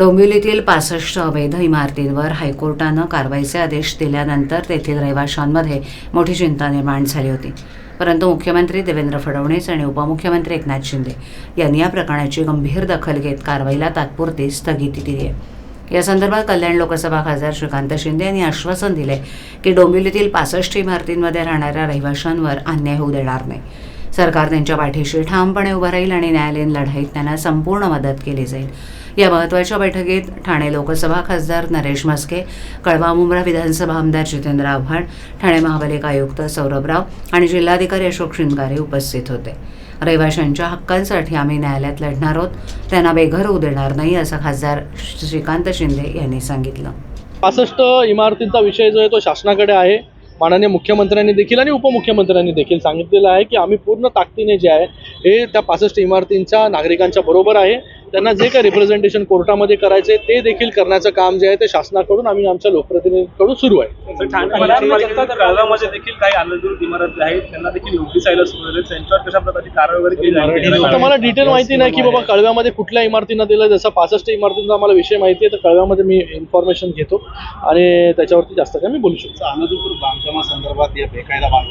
डोंबिवलीतील पासष्ट अवैध इमारतींवर हायकोर्टानं कारवाईचे आदेश दिल्यानंतर तेथील रहिवाशांमध्ये मोठी चिंता निर्माण झाली होती. परंतु मुख्यमंत्री देवेंद्र फडणवीस आणि उपमुख्यमंत्री एकनाथ शिंदे यांनी या प्रकरणाची गंभीर दखल घेत कारवाईला तात्पुरती स्थगिती दिली आहे. या संदर्भात कल्याण लोकसभा खासदार श्रीकांत शिंदे यांनी आश्वासन दिले की डोंबिवलीतील पासष्ट इमारतींमध्ये राहणाऱ्या रहिवाशांवर अन्याय होऊ देणार नाही. सरकार त्यांच्या पाठीशी ठामपणे उभं राहील आणि न्यायालयीन लढाईत त्यांना संपूर्ण मदत केली जाईल. या महत्त्वाच्या बैठकीत ठाणे लोकसभा खासदार नरेश म्हस्के कळवा मुंब्रा विधानसभा आमदार जितेंद्र आव्हाड ठाणे महापालिका आयुक्त सौरभ राव आणि जिल्हाधिकारी अशोक शिंगारे उपस्थित होते. रहिवाशांच्या हक्कांसाठी आम्ही न्यायालयात लढणार आहोत. त्यांना बेघर होऊ देणार नाही असं खासदार श्रीकांत शिंदे यांनी सांगितलं. पासष्ट इमारतींचा विषय जो आहे तो शासनाकडे आहे. माननीय मुख्यमंत्र्यांनी देखील आणि उपमुख्यमंत्र्यांनी देखील सांगितलेलं आहे की आम्ही पूर्ण ताकदीने जे आहे हे त्या पासष्ट इमारतींच्या नागरिकांच्या बरोबर आहे. त्यांना जे काही रिप्रेझेंटेशन कोर्टामध्ये करायचे ते देखील करण्याचं काम जे आहे ते शासनाकडून आम्ही आमच्या लोकप्रतिनिधींकडून सुरू आहे. देखील काही अनधिकृत इमारती आहेत त्यांना देखील नोटीस यायला सुरू झाली त्यांच्यावर कशा कारवाई वगैरे केली जाईल आता मला डिटेल माहिती नाही की बाबा कळव्यामध्ये कुठल्या इमारतींना दिलं जसं पासष्ट इमारतींचा आम्हाला विषय माहिती आहे तर कळव्यामध्ये मी इन्फॉर्मेशन घेतो आणि त्याच्यावरती जास्त काय मी बोलू शकतो. अनधिकृत बांधकामासंदर्भात या बेकायदा बांधकाम